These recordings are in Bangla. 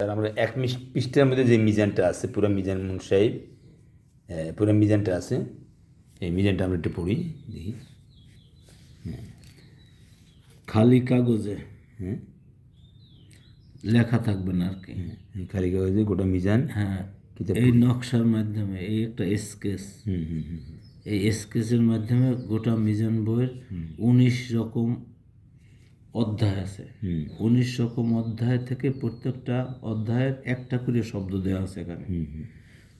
স্যার আমরা এক পৃষ্ঠার মধ্যে যে মিজানটা আছে পুরো মিজান মুন সাহেব হ্যাঁ, পুরো মিজানটা আছে এই মিজানটা আমরা একটু পড়ি দেখি। খালি কাগজে হ্যাঁ। লেখা থাকবে না আর কি। খালি কাগজে গোটা মিজান হ্যাঁ। এই নকশার মাধ্যমে এই একটা স্কেচ। হুম হুম হুম এই স্কেচের মাধ্যমে গোটা মিজান বইয়ের উনিশ রকম অধ্যায় আছে। উনিশ রকম অধ্যায় থেকে প্রত্যেকটা অধ্যায়ের একটা করে শব্দ দেওয়া আছে এখানে।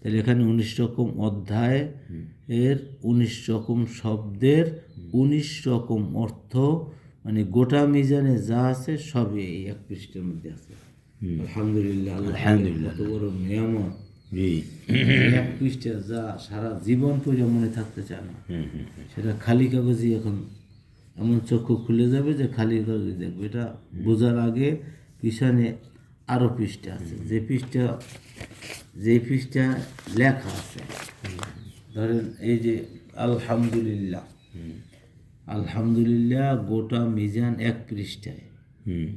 তাহলে এখানে উনিশ রকম অধ্যায় এর উনিশ রকম শব্দের উনিশ রকম অর্থ মানে গোটা মিজানে যা আছে সবই এই এক পৃষ্ঠের মধ্যে আছে। আলহামদুলিল্লাহ আলহামদুলিল্লাহ। কত বড় নিয়ামত। এক পৃষ্ঠে যা সারা জীবন পর্যন্ত মনে থাকতে চায় না। সেটা খালি কাগজই এখন এমন চক্ষু খুলে যাবে যে খালি কাগজ দেখবে এটা বোঝার আগে পিছনে আরও পৃষ্ঠা আছে। যে পৃষ্ঠা যে পৃষ্ঠা লেখা আছে। ধরেন এই যে আলহামদুলিল্লাহ। আলহামদুলিল্লাহ গোটা মিজান এক পৃষ্ঠায়। হুম।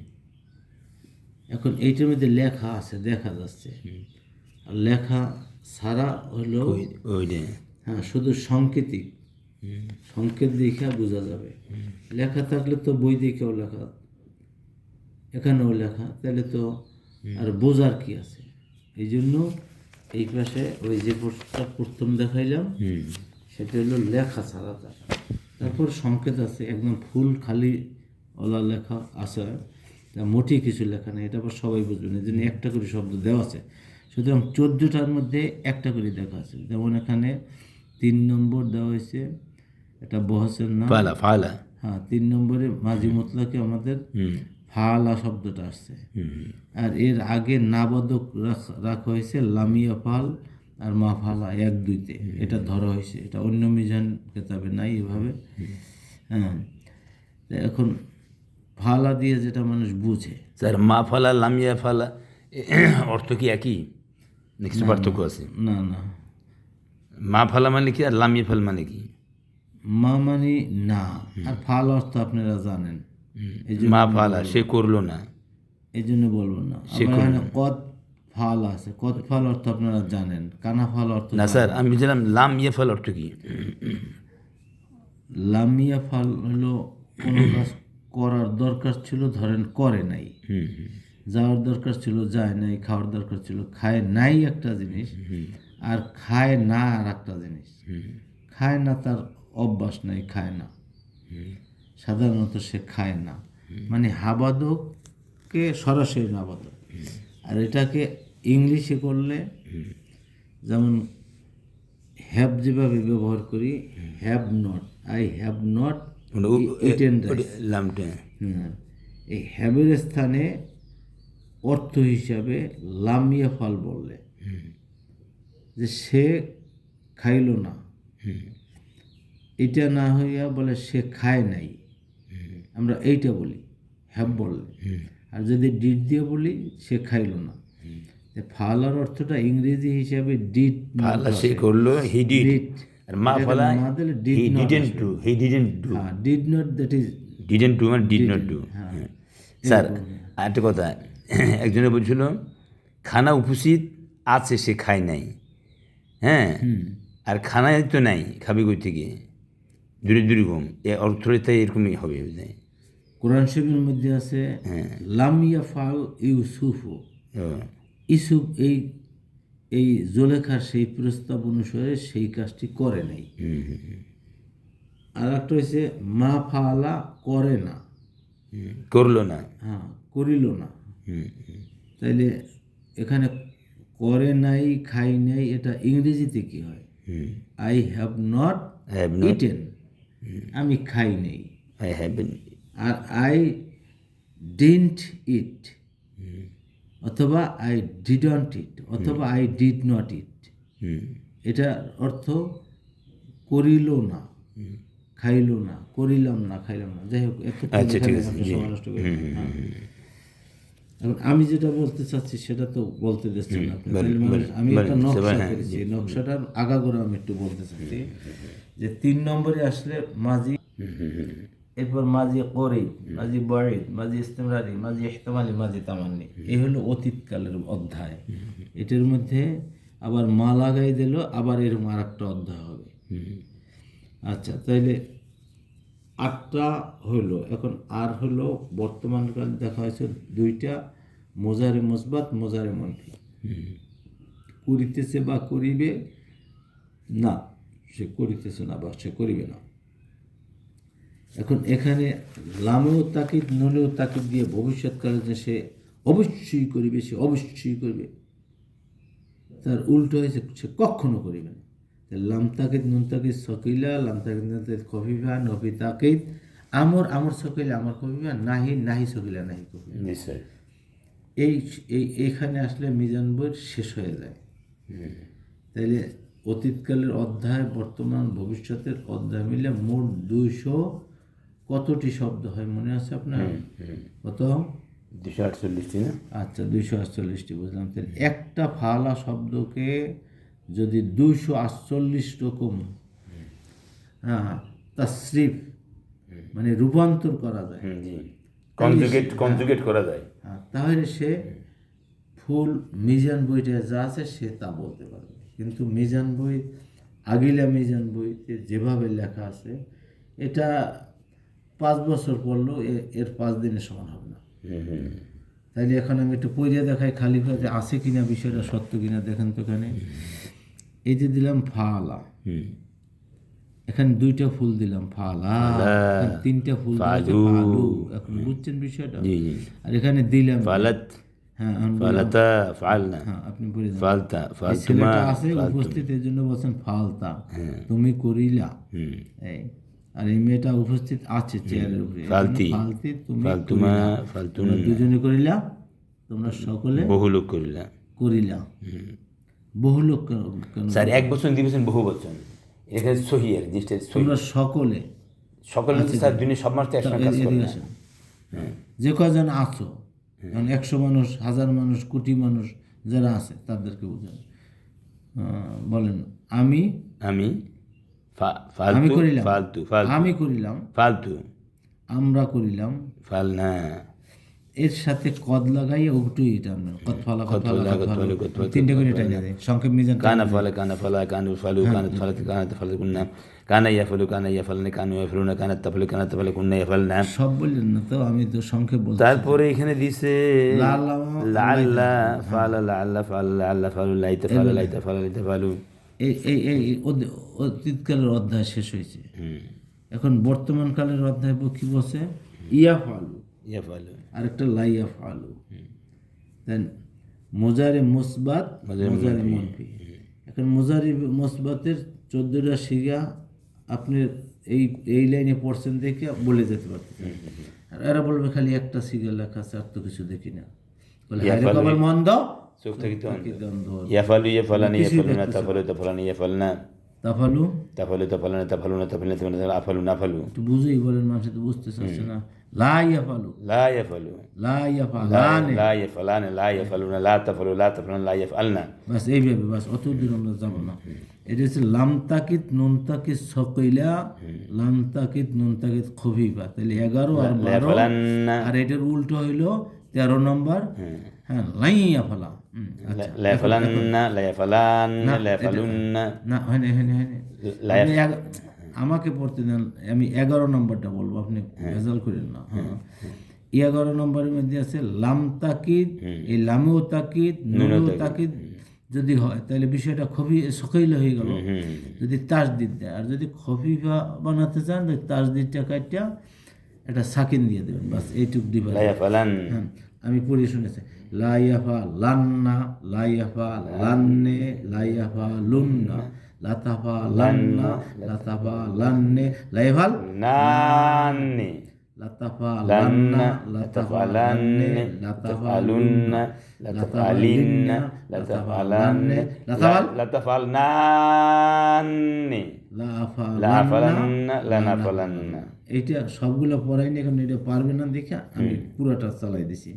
এখন এইটার মধ্যে লেখা আছে দেখা যাচ্ছে। আর লেখা ছাড়া হলো হ্যাঁ শুধু সাংকেতিক। সংকেত দেখে বোঝা যাবে। লেখা থাকলে তো বই দেখেও লেখা এখানেও লেখা তাহলে তো আর বোঝার কি আছে? এই জন্য এই পাশে ওই যে পোস্টটা প্রথম দেখাইলাম হুম। সেটা হলো লেখা ছাড়া তার তারপর সংকেত আছে একদম ফুল খালি ওলা লেখা আছে তা মোটি কিছু লেখা নেই এটা আবার সবাই বুঝবেন এই জন্য একটা করে শব্দ দেওয়া আছে। সুতরাং চোদ্দোটার মধ্যে একটা করে দেখা আছে। যেমন এখানে তিন নম্বর দেওয়া হয়েছে এটা বহসের নাম? ফালা ফালা। হ্যাঁ তিন নম্বরে মাঝি মতলাকে আমাদের ফালা শব্দটা আসছে। আর এর আগে নাবাদক রাখ- রাখা হয়েছে লামিয়া ফাল আর মা ফালা এক দুইতে। এটা ধরা হয়েছে। এটা অন্য মিজান কেতাবে নাই এভাবে। হ্যাঁ। এখন ফালা দিয়ে যেটা মানুষ বুঝে। স্যার মা ফালা লামিয়া ফালা অর্থ কি একই? নেক্সট পার্থক্য আছে। না না। মা ফালা মানে কি আর লামিয়া ফাল মানে কি? মা মানে না। আর ফাল অর্থ আপনারা জানেন। মা ফালা সে করল না। এই জন্য বলব না। এখানে কদ ফাল আছে কদ ফাল অর্থ আপনারা জানেন। কানা ফাল অর্থ না স্যার আমি বলছিলাম লাম ইয়ে ফাল অর্থ কি? লামিয়া ফাল হলো কোনো কাজ করার দরকার ছিল ধরেন করে নাই। যাওয়ার দরকার ছিল যায় নাই খাওয়ার দরকার ছিল খায় নাই একটা জিনিস আর খায় না আর একটা জিনিস। খায় না তার অভ্যাস নাই খায় না। সাধারণত সে খায় না। মানে হাবাদককে সরাসরি নাবাদক আর এটাকে ইংলিশে করলে যেমন হ্যাভ যেভাবে ব্যবহার করি have not I have not. এই হ্যাবের স্থানে অর্থ হিসাবে লামিয়া ফল বললে যে সে খাইল না। এটা না হইয়া বলে সে খায় নাই। আমরা এইটা বলি হ্যাব বললে। আর যদি ডিড দিয়ে বলি সে খাইল না। ফালার অর্থটা ইংরেজি হিসাবে ডিড ফালা সে করল হি ডিড আর মা ফালা he didn't do he didn't do did not that is didn't do মানে ডিড নট ডু স্যার আরেকটা কথা একজনে বলছিল খানা উপস্থিত আছে সে খায় নাই। হ্যাঁ? আর খানায় তো নাই খাবে কই থেকে? দূরে দূরে ঘুম। এ অর্থটা এরকমই হবে? কোরআন শরীফের মধ্যে আছে লামিয়া ফাল ইউসুফ। ও, ইসুফ এই এই জোলেখার সেই প্রস্তাব অনুসারে সেই কাজটি করে নাই। আর একটা হয়েছে মা ফালা করে না। করল না। হ্যাঁ করিল না। তাইলে এখানে করে নাই খাই নাই এটা ইংরেজিতে কি হয়। আই হ্যাভ নট ইটেন আমি খাই নেই। আই হ্যাভেন আর আই ডিন্ট ইট অথবা আই ডিডন্ট ইট অথবা আই ডিড নট ইট এটা অর্থ করিল না খাইল না করিলাম না খাইলাম না। যাই হোক একটু আচ্ছা, নষ্ট। হ্যাঁ। এখন আমি যেটা বলতে চাচ্ছি সেটা তো বলতে দিচ্ছেন না মানুষ- আমি একটা নকশা করেছি। নকশাটার আগাগোড়া আমি একটু বলতে চাচ্ছি যে তিন নম্বরে আসলে মাঝি এরপর মাঝি করিব মাঝি বয়েদ মাঝি ইস্তেমরারি মাঝি ইহতেমালি মাঝি তামান্নি। এই হলো অতীতকালের অধ্যায়। এটার মধ্যে আবার মা লাগাই দিল আবার এরকম আর একটা অধ্যায় হবে। আচ্ছা তাইলে আটটা হইল। এখন আর হলো বর্তমানকাল দেখা হয়েছে দুইটা, মোজারে মসবাত, মোজারে মনফি করিতেছে বা করিবে না, সে করিতেছে না বা সে করিবে না। এখন এখানে লামেও তাকিদ, নুনেও তাকিদ দিয়ে ভবিষ্যৎকালে যে সে অবশ্যই করিবে, সে অবশ্যই করবে, তার উল্টো হয়েছে সে কখনো করিবে না। তাহলে লাম তাকিদ নুন তাকিদ সকিলা লাম তাকিদ নুন তাকিদ কফিফা নফি তাকিদ আমর আমর সকিলা আমর কফিফা নাহি নাহি সকিলা নাহি কফিফা নিশ্চয়। এই এই এইখানে আসলে মিজান বইয়ের শেষ হয়ে যায়। তাইলে অতীতকালের অধ্যায় বর্তমান ভবিষ্যতের অধ্যায় মিলে মোট দুইশো কতটি শব্দ হয় মনে আছে আপনার? কত দুশো আটচল্লিশটি না? আচ্ছা দুইশো আটচল্লিশটি বুঝলাম। তাহলে একটা ফালা শব্দকে যদি দুইশো আটচল্লিশ রকম হ্যাঁ তাসরিফ মানে রূপান্তর করা যায়। কনজুগেট কনজুগেট করা যায়। হ্যাঁ, তাহলে সে ফুল মিজান বইটা যা আছে সে তা বলতে পারবে। কিন্তু মিজান বই আগিলা মিজান বইতে যেভাবে লেখা আছে এটা পাঁচ বছর পড়লেও এ- এর পাঁচ দিনের সমান হবে না। তাইলে এখন আমি একটু পড়িয়ে দেখাই খালি যে আছে কিনা বিষয়টা সত্য কিনা দেখেন তো এখানে। এই যে দিলাম ফালা এখানে দুইটা ফুল দিলাম ফালা তিনটা ফুল ফালু। এখন বুঝছেন বিষয়টা? আর এখানে দিলাম ফালাত। হ্যাঁ ফালাতা ফালনা। হ্যাঁ আপনি বলে ফালতা ফালতুমা আছে উপস্থিত এর জন্য বলছেন ফালতা। তুমি করিলা। এই। আর এই মেয়েটা উপস্থিত আছে চেয়ারের উপরে। এই জন্য ফালতি। ফালতি তুমি ফালতুমা করিলা। তোমরা দুজনে করিলা তোমরা সকলে বহু লোক করিলা। করিলা। বহু লোক স্যার এক বছর দুই বছর বহু বছর। এখানে সহি আর জিনিসটা তোমরা সকলে মধ্যে স্যার দুনিয়া সব মানুষ তো একসঙ্গে কাজ করে না। যে কজন আছো এখন একশো মানুষ হাজার মানুষ কোটি মানুষ যারা আছে তাদেরকে বুঝেন। বলেন আমি আমি আমি করিলাম। ফালতু ফালতু। আমি করিলাম। ফালতু। আমরা করিলাম। ফালনা এর সাথে কদ লাগাইয়ে টানবেন কদ ফালা কদ ফালা কদ ফালা। কদ ফালা, তিনটে করে টাইনা দেয়। সংক্ষেপ মিজান কানা ফালা কানা ফালা কানু ফালু কানা ফালা কানা ফালা কুন্না। কানা ইয়া ফালু কানা ইয়া ফালনে কানু ইয়া ফালুনা কানা তাফালু কানা তাফালু কুন্না ইয়া ফালনা সব বললেন না তো আমি তো সংক্ষেপ বলছি। তারপরে এখানে দিছে লাল্লা- লাল্লা ফালা লাল্লা ফালা লাল্লা ফালু লাইতা ফালা লাইতা ফালা লাইতা ফালু। এই এই এই অতীতকালের অধ্যায় শেষ হয়েছে। হুম। এখন বর্তমান কালের অধ্যায় কি বলছে ইয়া ফালু। ফালু আরেকটা লাইয়া ফালু দেন মোজারে মুসবাত মোজারে মনফি। এখন মোজারি মুসবাতের চোদ্দটা শিগা আপনি এই এই লাইনে পড়ছেন দেখে বলে যেতে পারতেছেন। আর এরা বলবে খালি একটা সিগা লেখা আছে আর তো কিছু দেখি না। বলে হায়রে মন্দ? চোখ থেকে তো ইয়া ইয়া ইয়া তাফালু তাফালানি ইয়া তাফালু? তাফালু তাফালানা তাফালুনা তাফালনা তাফালনা আফালু নাফালু। একটু বুঝেই বলেন মানুষ তো বুঝতে চাচ্ছে না। লা ফালু লা ফালু লা ফালানে লা ফালানা লা ফালুনা লা তাফালু লা তাফালুনা লা ফালনা বাস এইভাবে বাস অত দূর আমরা যাব না। এটা হচ্ছে লাম তাকিদ নুন তাকিদ সকইলা তাহলে এগারো আর বারো আর এটার উল্টো হইল তেরো নম্বর? হ্যাঁ লাইয়া ফালা। আমাকে পড়তে দেন আমি এগারো নম্বরটা বলব আপনি ভেজাল করেন না হ্যাঁ এগারো নম্বরের মধ্যে আছে লাম তাকিদ এই লামেও তাকিদ নুনেও তাকিদ। যদি হয় তাহলে বিষয়টা খুবই সকাইল হয়ে গেল। যদি তাসদিদ দেয় আর যদি খফিফা বানাতে চান তাসদিদটা কাটটা একটা সাকিন দিয়ে দেবেন বাস এইটুক দিবেন হ্যাঁ, আমি পড়ে শুনেছি লাইয়াফা লান্না লাইয়াফা লান্নে লাইয়াফা লুন্না লাতাফা লান্না লাতাফা লান্নে লাইফাল নান্নি লাতাফা লান্না লান্না লাতাফা লান্নে লাতাফা লাতাফালুন্না লাতাফালিন্না লাতাফালান্নে লাতাফাল লাতাফালনান্নি লাফা লাফালান্না লানাফালান্না এইটা সবগুলো পড়াইনি এখন এটা পারবে না দেখে আমি পুরোটা চালাই দিছি।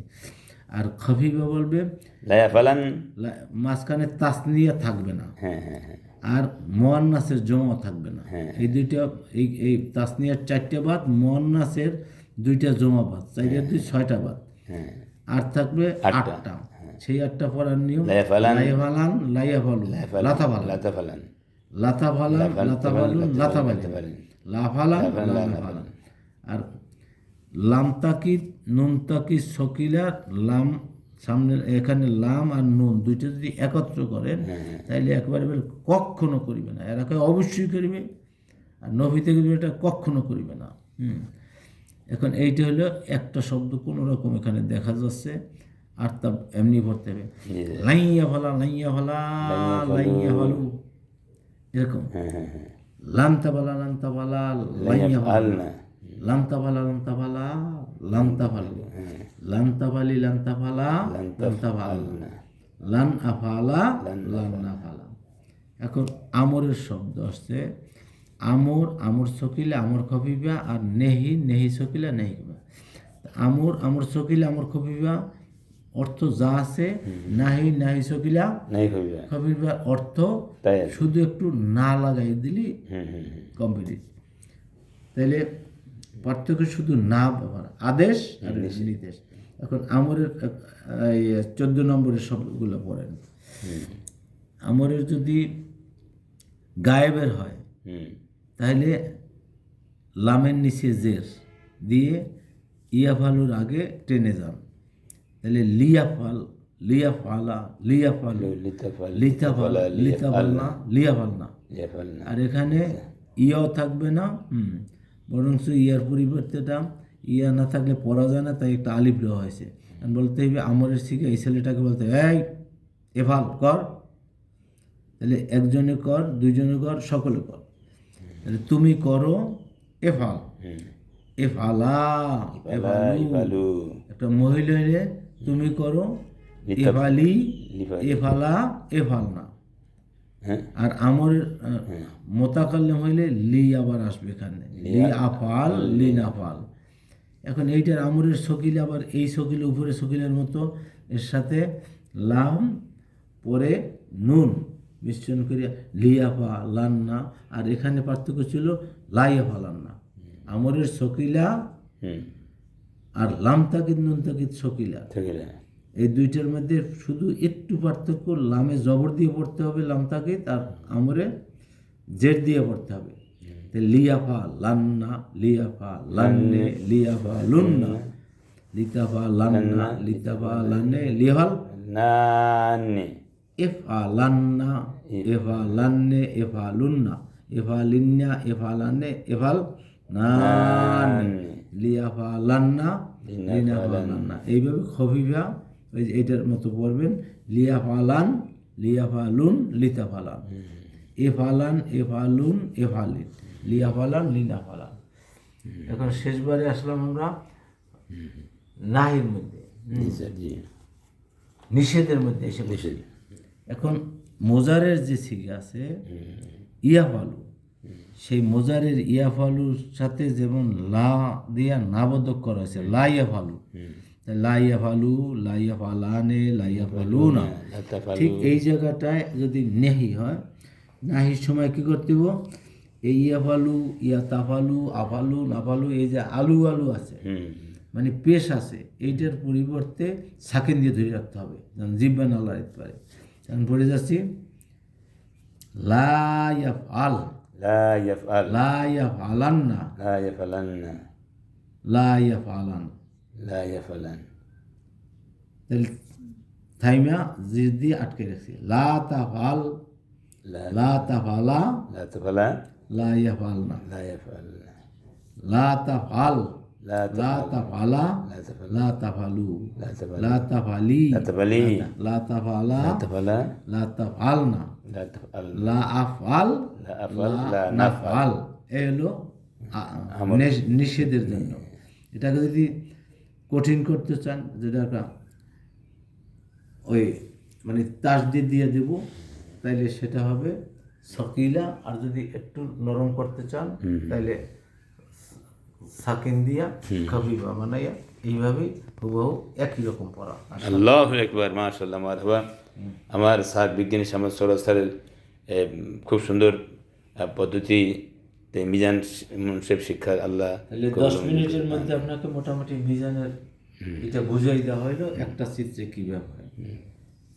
আর খফিফা বলবে মাঝখানে তাসনিয়া থাকবে না। হ্যাঁ হ্যাঁ হ্যাঁ। আর মোয়ান্নাসের জমা থাকবে না। এই দুইটা এই এই তাসনিয়ার চারটে বাদ মোয়ান্নাসের দুইটা জমা বাদ চারটে দুই ছয়টা বাদ। হ্যাঁ। আর থাকবে আটটা। সেই আটটা পড়ার নিয়ম লাইফালান লাইফালান লাইয়াফালু লাতা ভালা লা তাফালান লাফালান আর লাম তাকিদ নুন তাকিদ শকিলা লাম সামনে এখানে লাম আর নুন দুইটা যদি একত্র করেন তাইলে একবারে কখনো করিবে না। এরা কয় অবশ্যই করিবে আর নবী থেকে এটা কখনো করিবে না। হুম। এখন এইটা হলো একটা শব্দ কোনো রকম এখানে দেখা যাচ্ছে আর তা এমনি পড়তে হবে। লাইয়া ভালা লাইয়া ভালা লাইয়া ভালু এরকম। হ্যাঁ হ্যাঁ হ্যাঁ। লান্তা বালা লান্তা বালা লাইয়া ভালা আলনা লান্তা বালা লান্তা বালা লান্তা ভালু লান্তা বালি লান্তা ফালা লান্তা ভালা লান আফালা লান আফালা এখন আমরের শব্দ আসছে। আমর আমর সকিলে আমর খফিবা আর নেহি নেহি সকিলা নেহি আমর আমর সকিলে আমর খফিবা অর্থ যা আছে নাহি নাহি সকিলা খফিবার অর্থ শুধু একটু না লাগাই দিলি কমপ্লিট। তাহলে পার্থক্য শুধু না ব্যবহার আদেশ আর নির্দেশ। এখন আমরের চোদ্দ নম্বরের শব্দগুলো পড়েন। আমরের যদি গায়েবের হয় তাহলে লামের নিচে জের দিয়ে ইয়াফালুর আগে টেনে যান। তাহলে লিয়াফাল লিয়াফালা লিয়াফালু লিতাফাল লিতাফাল লিতাফাল না লিয়াফাল না ইয়াফালনা আর এখানে ইয়াও থাকবে না হুম বরঞ্চ ইয়ার পরিবর্তেটা ইয়া না থাকলে পড়া যায় না তাই একটা আলিফ দেওয়া হয়েছে। বলতে হবে আমরের শিখে এই ছেলেটাকে বলতে এই এফাল কর। তাহলে একজনে কর দুইজনে কর সকলে কর। তাহলে তুমি করো এফাল। এফালা এফালু একটা মহিলা তুমি করো এফালি লিফা- এফালা এফাল না হ্যাঁ? আর আমর মোতাকাল্লাম হইলে লি আবার আসবে এখানে। লি আফাল লি নাফাল। এখন এইটার আমরের শকিল আবার এই শকিল উপরে শকিলের মতো। এর সাথে লাম পরে নুন মিশ্রণ করিয়া লিয়াফা লান্না। আর এখানে পার্থক্য ছিল লাইয়াফা লান্না। আমরের শকিলা হুম। আর লাম তাকিদ নুন তাকিদ শকিলা। এই দুইটার মধ্যে শুধু একটু পার্থক্য লামে জবর দিয়ে পড়তে হবে লাম তাকিদ আর আমরে জের দিয়ে পড়তে হবে। লিয়াফা লান্না লিয়াফা লান্নে লিয়াফা লুন্না। লিতাফা লান্না লিতাফা লান্নে। লিহাল। নানি এফা লান্না এফা। লান্নে এফা লুন্না। এফা লিন্না এফা লান্নে এফাল নান লিয়াফা লান্না লিনাফা লান্না এইভাবে খফিফা ওই যে এইটার মতো পড়বেন লিয়াফালান লিয়াফালুন লিতাফালান। এফালান এফালুন এফালিন। লিয়াফালান লিনাফালান। এখন শেষবারে আসলাম আমরা নাহির মধ্যে। নিষেধের মধ্যে এসে বসে এখন মোজারের যে সিগা আছে ইয়াফালু সেই মোজারের ইয়াফালুর সাথে যেমন লা দিয়া নাবোধক করা হয়েছে লা ইয়াফালু। তা লা ইয়াফালু লা ইয়াফালানে লা ইয়াফালু না ঠিক এই জায়গাটায় যদি নেহি হয় নাহির সময় কি করতে হবে এই ইয়াফালু ইয়া তাফালু আফালু নাফালু এই যে আলু আলু আছে মানে পেশ আছে এইটার পরিবর্তে সাকেন দিয়ে ধরে রাখতে হবে যেন জিব্বা না লড়াইতে পারে। এখন পড়ে যাচ্ছি লাইয়াফ আল লা ইয়াফআল লাইয়াফ আলান না লা ইয়াফালান্না লাইয়াফ আলান লা ইয়াফালান তাহলে থাইমা জির দিয়ে আটকে রাখছি লা তাফাল লা লা তাফালা লা তাফালা লাইয়াফ আল না লা ইয়াফআল লা তাফাল লা লা তাফালা লা তাফাল লা তাফালু লা তাফাল লা তাফালি লা তাফালি লা তাফালা লা তাফালা লা তাফাল লা লা আফআল লা আফআল লা নাফআল নাফআল এই হলো নিষেধের জন্য। এটাকে যদি কঠিন করতে চান যেটা ওই মানে তাসদিদ দিয়ে দেব তাইলে সেটা হবে সকিলা। আর যদি একটু নরম করতে চান তাইলে সাকিন দিয়া খাবিবা বানাইয়া এইভাবেই হুবহু একই রকম পড়া। আল্লাহ একবার মাশাল্লাহ মারহাবা। আমার স্যার বিজ্ঞানী সামাজ সরোজ স্যারের খুব সুন্দর আহ, পদ্ধতিতে মিজান মুন্সেফ শিক্ষা আল্লাহ দশ মিনিটের মধ্যে আপনাকে মোটামুটি মিজানের এটা বুঝাই দেওয়া হইল একটা চিত্রে কীভাবে হয়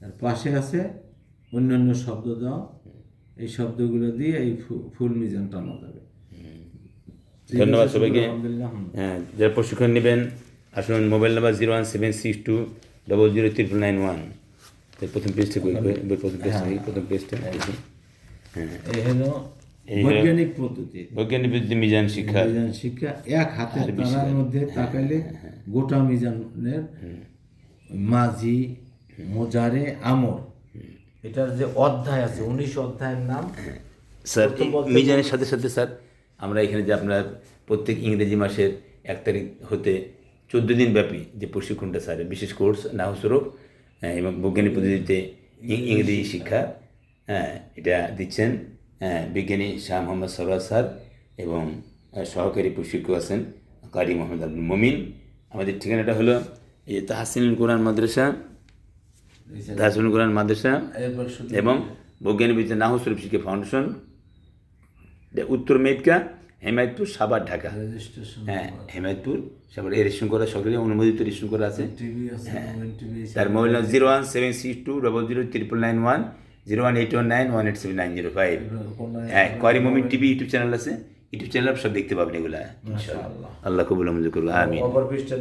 তার পাশে আছে অন্যান্য শব্দ দেওয়া এই শব্দগুলো দিয়ে এই ফুল মিজান টানা যাবে ধন্যবাদ সবাইকে। হ্যাঁ যারা প্রশিক্ষণ নেবেন আসুন mobile number zero one seven six two double zero triple nine one. প্রথম পেজটা প্রথম পেজটা দেখি, প্রথম পেজটা হ্যাঁ। এই হলো বৈজ্ঞানিক পদ্ধতি। বৈজ্ঞানিক পদ্ধতি মিজান শিক্ষা। মিজান শিক্ষা এক হাতের তারার মধ্যে তাকাইলে গোটা মিজানের মাঝি মোজারে আমর। এটার যে অধ্যায় আছে উনিশ অধ্যায়ের নাম। স্যার মিজানের সাথে সাথে স্যার আমরা এখানে যে আপনার প্রত্যেক ইংরেজি মাসের এক তারিখ হতে চোদ্দ দিন ব্যাপী যে প্রশিক্ষণটা স্যার বিশেষ কোর্স নাহস্বরূপ হ্যাঁ, এবং বৈজ্ঞানিক পদ্ধতিতে ইংরেজি শিক্ষা হ্যাঁ এটা দিচ্ছেন হ্যাঁ, বিজ্ঞানী শাহ মোহাম্মদ সরোয়ার স্যার এবং সহকারী প্রশিক্ষক আছেন কারি মোহাম্মদ আব্দুল মমিন। আমাদের ঠিকানাটা হলো এই তাহসিনুল কোরআন মাদ্রাসা তাহসিনুল কোরআন মাদ্রাসা এবং বৈজ্ঞানিক বিদ্যা নাহস্বরূপ শিক্ষা ফাউন্ডেশন। উত্তর মেদকা হেমায়তপুর সাবার ঢাকা। হ্যাঁ হেমায়তপুর সাবার এই রেশন করা সরকারি অনুমোদিত রেশন করা আছে। মোবাইল তার mobile number zero one seven six two double zero triple nine one zero one eight one nine one eight seven nine zero five হ্যাঁ করি মমিন টিভি ইউটিউব চ্যানেল আছে। ইউটিউব চ্যানেল সব দেখতে পাবেন এগুলা আল্লাহ কবুল মঞ্জুর করব পৃষ্ঠা